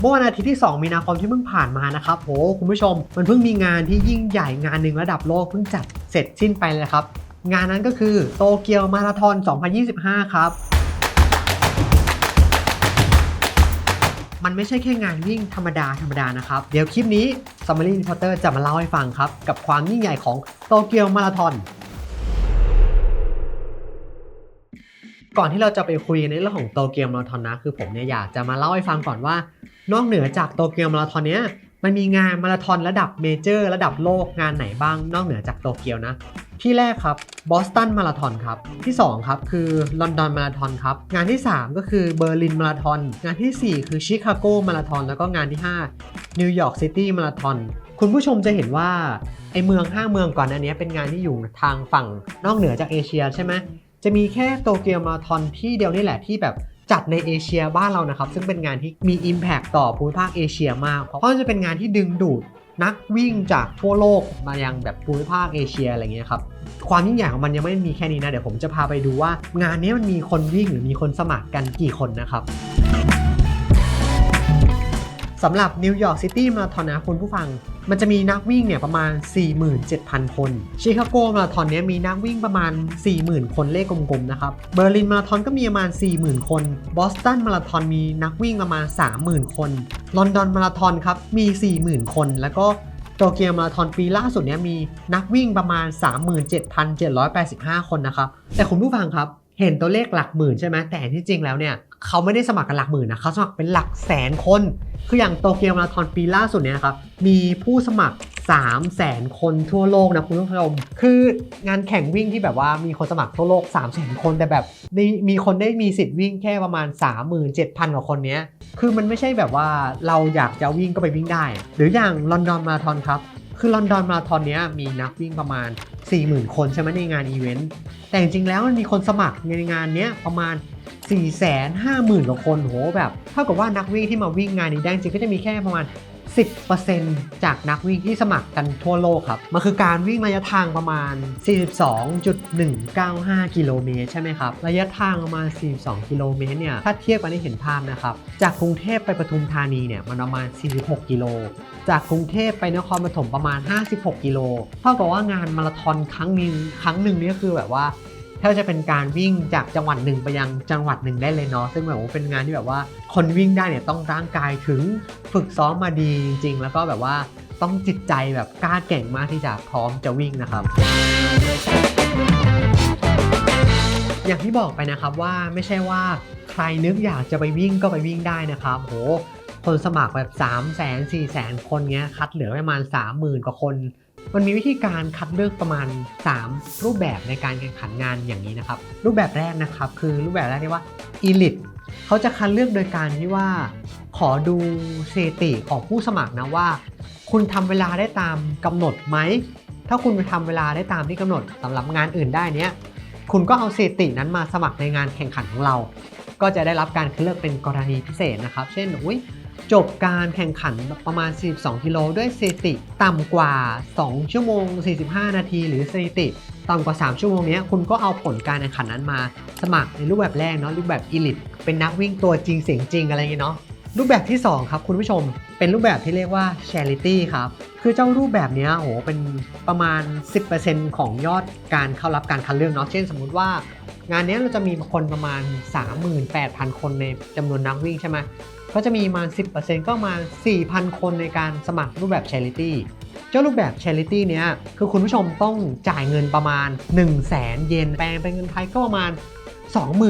เมื่อวันอาทิตย์ที่ 2 มีนาคมที่เพิ่งผ่านมานะครับโหคุณผู้ชม มันเพิ่งมีงานที่ยิ่งใหญ่งานหนึ่งระดับโลกเพิ่งจัดเสร็จสิ้นไปเลยครับ งานนั้นก็คือโตเกียวมาราธอน 2025 ครับมันไม่ใช่แค่งานวิ่งธรรมดาธรรมดานะครับ เดี๋ยวคลิปนี้ Summary Reporter จะมาเล่าให้ฟังครับ กับความยิ่งใหญ่ของโตเกียวมาราธอน ก่อนที่เราจะไปคุยในเรื่องของโตเกียวมาราธอนนะ คือผมเนี่ยอยากจะมาเล่าให้ฟังก่อนว่า นอกเหนือจากโตเกียวมาราธอนเนี้ยมันมีงานมาราธอนระดับเมเจอร์ระดับโลกงานไหนบ้างนอกเหนือจากโตเกียวนะ ที่แรกครับบอสตันมาราธอนครับ ที่ 2 ครับ คือลอนดอนมาราธอนครับ งานที่ 3 ก็คือเบอร์ลินมาราธอน งานทีสี่4 คือชิคาโกมาราธอนแล้วก็งานที่ 5 นิวยอร์กซิตี้มาราธอนคุณผู้ชมจะเห็นว่าไอเมือง5เมืองก่อนอันนี้เป็นงานที่อยู่ทางฝั่งนอกเหนือจากเอเชียใช่ไหม จะมีแค่โตเกียวมาทอนที่เดียวนี่แหละที่แบบจัดในเอเชียบ้านเรานะครับ ซึ่งเป็นงานที่มี Impact ต่อภูมิภาคเอเชียมาก เพราะจะเป็นงานที่ดึงดูดนักวิ่งจากทั่วโลกมายังแบบภูมิภาคเอเชียอะไรเงี้ยครับ ความยิ่งใหญ่ของมันยังไม่มีแค่นี้นะ เดี๋ยวผมจะพาไปดูว่างานนี้มันมีคนวิ่งหรือมีคนสมัครกันกี่คนนะครับ สำหรับนิวยอร์กซิตี้มาราธอนนะคุณผู้ฟัง มันจะมีนักวิ่งเนี่ยประมาณ 47,000 คน ชิคาโกมาราธอนเนี้ยมีนักวิ่งประมาณ 40,000 คนเลขกลมๆนะครับ เบอร์ลินมาราธอนก็มีประมาณ 40,000 คน บอสตันมาราธอนมีนักวิ่งประมาณ 30,000 คน ลอนดอนมาราธอนครับมี 40,000 คน แล้วก็โตเกียวมาราธอนปีล่าสุดเนี้ยมีนักวิ่งประมาณ 37,785 คนนะครับ แต่คุณผู้ฟังครับ เห็นตัวเลขหลักหมื่นใช่ไหมแต่ที่จริงแล้วเนี่ยเขาไม่ได้สมัครกันหลักหมื่นนะเขาสมัครเป็นหลักแสนคน คืออย่างโตเกียวมาราธอนปีล่าสุดเนี่ยนะครับมีผู้สมัคร 3 0 0แสนคนทั่วโลกนะคุณผู้ชมคืองานแข่งวิ่งที่แบบว่ามีคนสมัครทั่วโลก 3 0 0แสนคนแต่แบบในมีคนได้มีสิทธิ์วิ่งแค่ประมาณ 37,000 กว่าคนเนี้ยคือมันไม่ใช่แบบว่าเราอยากจะวิ่งก็ไปวิ่งได้ หรืออย่างลอนดอนมาราธอนครับ คือลอนดอนมาราธอนเนี้ยมีนักวิ่งประมาณ 40,000 คนใช่ไหมในงานอีเวนต์ แต่จริงๆแล้วมันมีคนสมัครในงานเนี้ยประมาณ 4 5 0 0 0 0กว่าคนโหแบบ เท่ากับว่านักวิ่งที่มาวิ่งงานนี้ได้จริงก็จะมีแค่ประมาณ 10%จากนักวิ่งที่สมัครกันทั่วโลกครับ มันคือการวิ่งระยะทางประมาณ 42.195 กิโลเมตรใช่ไหมครับ ระยะทางประมาณ 42 กิโลเมตรเนี่ย ถ้าเทียบกันให้เห็นภาพนะครับ จากกรุงเทพไปปทุมธานีเนี่ย มันประมาณ 46 กิโล จากกรุงเทพไปนครปฐมประมาณ 56 กิโล เท่ากับว่างานมาราธอนครั้งหนึงครั้งหนึ่งนี่ยคือแบบว่า ถ้าจะเป็นการวิ่งจากจังหวัดหนึ่งไปยังจังหวัดหนึ่งได้เลยเนาะซึ่งแบบว่าเป็นงานที่แบบว่าคนวิ่งได้เนี่ยต้องร่างกายถึงฝึกซ้อมมาดีจริง ๆ แล้วก็แบบว่าต้องจิตใจแบบกล้าเก่งมากที่จะพร้อมจะวิ่งนะครับ อย่างที่บอกไปนะครับว่าไม่ใช่ว่าใครนึกอยากจะไปวิ่งก็ไปวิ่งได้นะครับโหคนสมัครแบบ 3 0 0 0 0 0 4 0 0 0 0 คนเงี้ยคัดเหลือประมาณ 30,000 กว่าคน มันมีวิธีการคัดเลือกประมาณ 3 รูปแบบในการแข่งขันงานอย่างนี้นะครับ รูปแบบแรกนะครับคือรูปแบบแรกที่ว่า Elite เขาจะคัดเลือกโดยการที่ว่า ขอดูสถิติของผู้สมัครนะว่า คุณทำเวลาได้ตามกำหนดไหม ถ้าคุณไปทำเวลาได้ตามที่กำหนดสำหรับงานอื่นได้เนี้ยคุณก็เอาสถิตินั้นมาสมัครในงานแข่งขันของเรา ก็จะได้รับการคัดเลือกเป็นกรณีพิเศษนะครับ เช่นอุย จบการแข่งขันประมาณ 42 กิโลด้วยสถิติต่ำกว่า 2 ชั่วโมง 45 นาที หรือสถิติต่ำกว่า 3 ชั่วโมงเนี้ยคุณก็เอาผลการแข่งขันนั้นมา สมัครในรูปแบบแรกเนาะรูปแบบ Elite เป็นนักวิ่งตัวจริงเสียงจริงอะไรอย่างเงี้ยเนาะรูปแบบที่ 2 ครับคุณผู้ชมเป็นรูปแบบที่เรียกว่า Charity ครับ คือเจ้ารูปแบบเนี้ยโหเป็นประมาณ 10%ของยอดการเข้ารับการคัดเลือกเนาะเช่นสมมุติว่างานเนี้ยเราจะมีคนประมาณ 38,000 คนในจำนวนนักวิ่งใช่ไหม ก็จะมีประมาณ 10%ก็มา 4,000 คนในการสมัครรูปแบบ Charity เจ้ารูปแบบ Charity เนี้ยคือคุณผู้ชมต้องจ่ายเงินประมาณ 1 0 0 0 0แสนเยนแปลงเป็นเงินไทยก็ประมาณ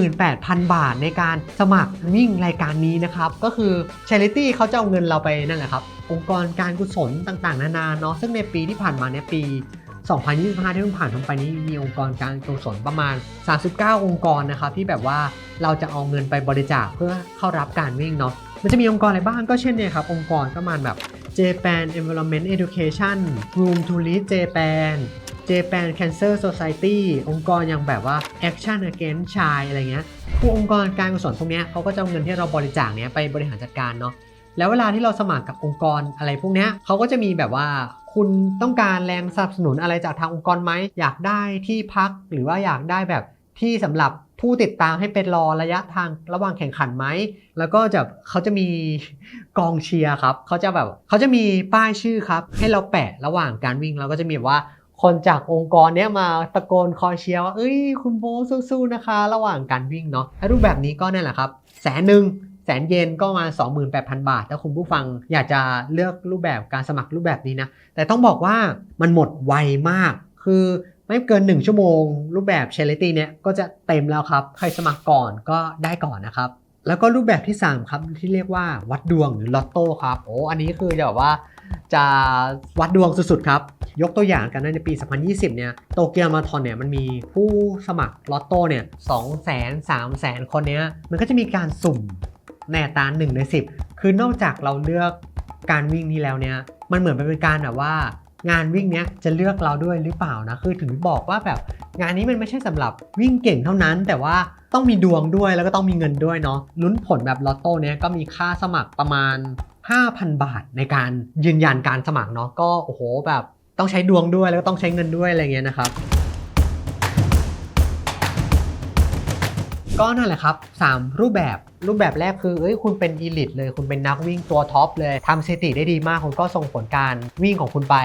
28,000 บาทในการสมัครวิ่งรายการนี้นะครับ ก็คือ Charity เขาจะเอาเงินเราไปนั่นแหละครับ องค์กรการกุศลต่างๆ นานาเนาะซึ่งในปีที่ผ่านมาเนี่ยปี 2025 ที่เพิ่งผ่านพ้นไปนี้มีองค์กรการกุศลประมาณ 39 องค์กรนะครับที่แบบว่าเราจะเอาเงินไปบริจาคเพื่อเข้ารับการวิ่งเนาะ มันจะมีองค์กรอะไรบ้างก็เช่นเนี่ยครับ องค์กรก็ประมาณแบบ Japan Environment Education Room to Lead Japan Japan Cancer Society องค์กรอย่างแบบว่า Action Against Child อะไรเงี้ยพวกองค์กรการกุศลพวกเนี้ยเขาก็จะเอาเงินที่เราบริจาคเนี้ยไปบริหารจัดการเนาะแล้วเวลาที่เราสมัครกับองค์กรอะไรพวกเนี้ยเขาก็จะมีแบบว่าคุณต้องการแรงสนับสนุนอะไรจากทางองค์กรไหมอยากได้ที่พักหรือว่าอยากได้แบบที่สำหรับ ผู้ติดตามให้เป็นรอระยะทางระหว่างแข่งขันไหม แล้วก็จะเขาจะมีกองเชียร์ครับ เขาจะแบบเขาจะมีป้ายชื่อครับ ให้เราแปะระหว่างการวิ่งแล้วก็จะมีว่าคนจากองค์กรเนี้ยมาตะโกนคอยเชียร์ว่า เอ้ย คุณโบสู้ๆนะคะ ระหว่างการวิ่งเนาะรูปแบบนี้ก็นั่นแหละครับ แสนหนึ่งแสนเยนก็มา 28,000 บาท ถ้าคุณผู้ฟังอยากจะเลือกรูปแบบการสมัครรูปแบบนี้นะ แต่ต้องบอกว่ามันหมดไวมาก คือ ไม่เกิน 1 ชั่วโมง รูปแบบเชลิตี้เนี่ยก็จะเต็มแล้วครับ ใครสมัครก่อนก็ได้ก่อนนะครับ แล้วก็รูปแบบที่ 3 ครับ ที่เรียกว่าวัดดวงหรือลอตโต้ครับ โอ้อันนี้คือจะแบบว่าจะวัดดวงสุดๆครับ ยกตัวอย่างกันนะในปี 2020 เนี่ยโตเกียวมาราธอนเนี่ยมันมีผู้สมัครลอตโต้เนี่ย2แสน3แสนคนเนี้ยมันก็จะมีการสุ่มในอัตรา1ใน10 คือนอกจากเราเลือกการวิ่งนี้แล้วเนี่ยมันเหมือนเป็นการแบบว่า งานวิ่งเนี้ยจะเลือกเราด้วยหรือเปล่านะคือถึงบอกว่าแบบงานนี้มันไม่ใช่สำหรับวิ่งเก่งเท่านั้น แต่ว่าต้องมีดวงด้วยแล้วก็ต้องมีเงินด้วยเนาะลุ้นผลแบบลอตโต้เนี้ยก็มีค่าสมัครประมาณ 5,000 บาทในการยืนยันการสมัครเนาะก็โอ้โหแบบต้องใช้ดวงด้วยแล้วก็ต้องใช้เงินด้วยอะไรเงี้ยนะครับ ก็นั่นแหละครับ 3 รูปแบบรูปแบบแรกคือเอ้ยคุณเป็นอีลิตเลย คุณเป็นนักวิ่งตัวท็อปเลยทำสถิติได้ดีมาก คุณก็ส่งผลการวิ่งของคุณไป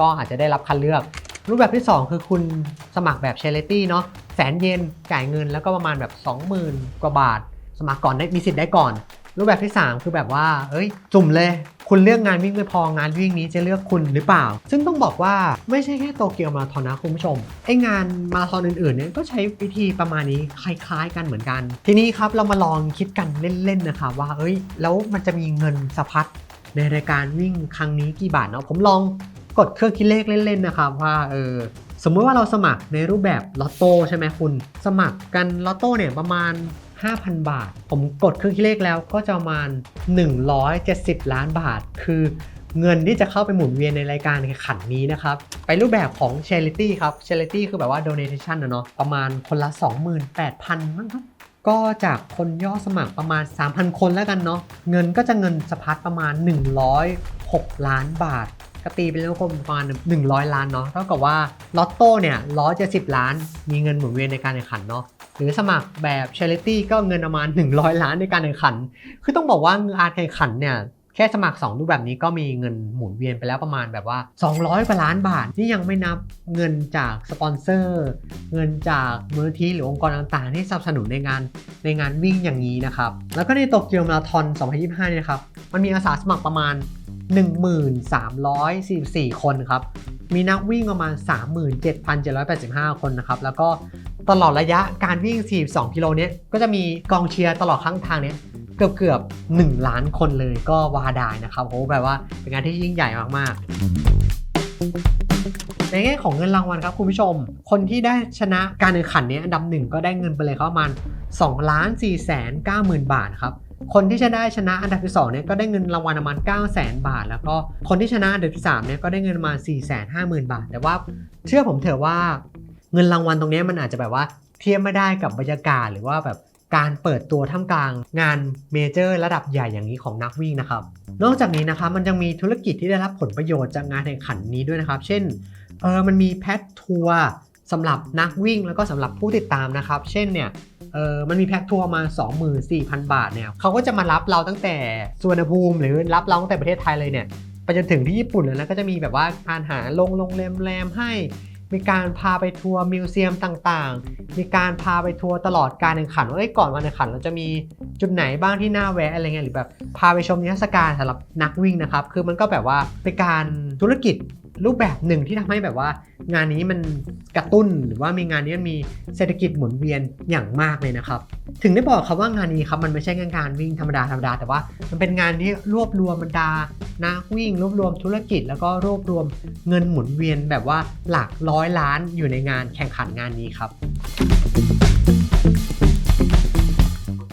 ก็อาจจะได้รับคัดเลือก รูปแบบที่ 2 คือคุณสมัครแบบเชลตี้เนาะแสนเยนจ่ายเงินแล้วก็ประมาณแบบ 20,000 กว่าบาท สมัครก่อนได้มีสิทธิ์ได้ก่อน รูปแบบที่ 3 คือแบบว่าเอ้ยจุ่มเลย คุณเลือกงานวิ่งไม่พองานวิ่งนี้จะเลือกคุณหรือเปล่า ซึ่งต้องบอกว่าไม่ใช่แค่โตเกียวมาราธอนนะคุณผู้ชมไองานมาราธอนอื่นๆเนี่ยก็ใช้วิธีประมาณนี้คล้ายๆ กันเหมือนกัน ทีนี้ครับเรามาลองคิดกันเล่นๆนะคะว่าเอ้ย แล้วมันจะมีเงินสะพัดในรายการวิ่งครั้งนี้กี่บาทเนาะผมลองกดเครื่องคิดเลขเล่นๆนะครับว่าเออสมมติว่าเราสมัครในรูปแบบลอตโต้ใช่ไหมคุณ สมัครกันลอตโต้เนี่ยประมาณ 5,000 บาท ผมกดเครื่องคิดเลขแล้วก็จะประมาณ 170 ล้านบาท คือเงินที่จะเข้าไปหมุนเวียนในรายการแข่งขันนี้นะครับ ไปรูปแบบของ Charity ครับ Charity คือแบบว่า Donation นะเนาะประมาณคนละ 28,000มั้งครับก็จากคนย่อสมัครประมาณ 3,000 คนแล้วกันเนาะเงินก็จะเงินสะพัดประมาณ 106 ล้านบาท ก็ตีเป็นเรื่องประมาณ100 ล้านเนาะเท่ากับว่าลอตโต้เนี่ยล้อจะ170ล้าน มีเงินหมุนเวียนในการแข่งขันเนาะหรือสมัครแบบ Charity ก็เงินประมาณ 100 ล้านในการแข่งขัน คือต้องบอกว่าการแข่งขันเนี่ยแค่สมัคร 2 รูปแบบนี้ก็มีเงินหมุนเวียนไปแล้วประมาณแบบว่า 200กว่าล้านบาท นี่ยังไม่นับเงินจากสปอนเซอร์ เงินจากมูลนิธิหรือองค์กรต่างๆ ที่สนับสนุนในงานในงานวิ่งอย่างนี้นะครับ แล้วก็ในโตเกียวมาราธอน 2025 เนี่ยนะครับ มันมีอาสาสมัครประมาณ 1344 คนครับ มีนักวิ่งประมาณ 37,785 คนนะครับ แล้วก็ตลอดระยะการวิ่ง 42 กิโลเนี้ยก็จะมีกองเชียร์ตลอดข้างทางเนี้ยเกือบเกือบ 1 ล้านคนเลยก็วาดายนะครับโหแบบว่าเป็นงานที่ยิ่งใหญ่มากๆ ในแง่ของเงินรางวัลครับคุณผู้ชม คนที่ได้ชนะการแข่งขันเนี้ยอันดับหนึ่งก็ได้เงินไปเลยครับประมาณ2ล้าน4แสน9หมื่นบาทครับ คนที่จะได้ชนะอันดับที่2เนี่ยก็ได้เงินรางวัลประมาณ 9 0 0 0 0บาท แล้วก็คนที่ชนะอันดับที่3เนี่ยก็ได้เงินประมาณ4 5 0 0 0 0 บาท แต่ว่าเชื่อผมเถอะว่าเงินรางวัลตรงนี้มันอาจจะแบบว่าเทียบไม่ได้กับบรรยากาศหรือว่าแบบการเปิดตัวท่ามกลางงานเมเจอร์ระดับใหญ่อย่างนี้ของนักวิ่งนะครับ นอกจากนี้นะครับมันยังมีธุรกิจที่ได้รับผลประโยชน์จากงานแข่งขันนี้ด้วยนะครับ เช่นเออมันมีแพ็คทัวร์สำหรับนักวิ่งแล้วก็สำหรับผู้ติดตามนะครับ เช่นเนี่ย เออมันมีแพ็กทัวร์มา 24,000 บาทเนี่ยเขาก็จะมารับเราตั้งแต่สุวรรณภูมิ หรือรับเราตั้งแต่ประเทศไทยเลยเนี่ยไปจนถึงที่ญี่ปุ่นเลยนะก็จะมีแบบว่าการหาลงโรงแรมแรมให้มีการพาไปทัวร์มิวเซียมต่างๆ มีการพาไปทัวร์ตลอดการแข่งขันว่าเอ้ก่อนวันแข่งขันเราจะมีจุดไหนบ้างที่น่าแวะอะไรเงี้ยหรือแบบพาไปชมนิทรรศการสำหรับนักวิ่งนะครับ คือมันก็แบบว่าเป็นการธุรกิจ รูปแบบหนึ่งที่ทำให้แบบว่า งานนี้มันกระตุ้นหรือว่ามีงานนี้มันมีเศรษฐกิจหมุนเวียนอย่างมากเลยนะครับ ถึงได้บอกครับว่างานนี้ครับมันไม่ใช่แค่งานวิ่งธรรมดาธรรมดา แต่ว่ามันเป็นงานที่รวบรวมบรรดานักวิ่ง รวบรวมธุรกิจ แล้วก็รวบรวมเงินหมุนเวียนแบบว่าหลักร้อยล้านอยู่ในงานแข่งขันงานนี้ครับ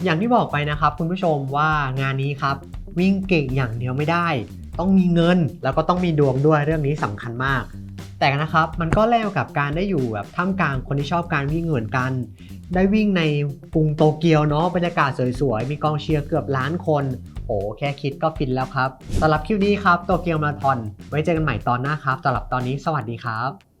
อย่างที่บอกไปนะครับคุณผู้ชมว่างานนี้ครับ วิ่งเก่งอย่างเดียวไม่ได้ ต้องมีเงิน แล้วก็ต้องมีดวงด้วยเรื่องนี้สำคัญมาก แต่นะครับมันก็แลกกับการได้อยู่แบบท่ามกลางคนที่ชอบการวิ่งเหมือนกัน ได้วิ่งในกรุงโตเกียวเนาะบรรยากาศสวยๆ มีกองเชียร์เกือบล้านคนโอ้แค่คิดก็ฟินแล้วครับสำหรับคลิปนี้ครับโตเกียวมาราธอนไว้เจอกันใหม่ตอนหน้าครับสำหรับตอนนี้สวัสดีครับ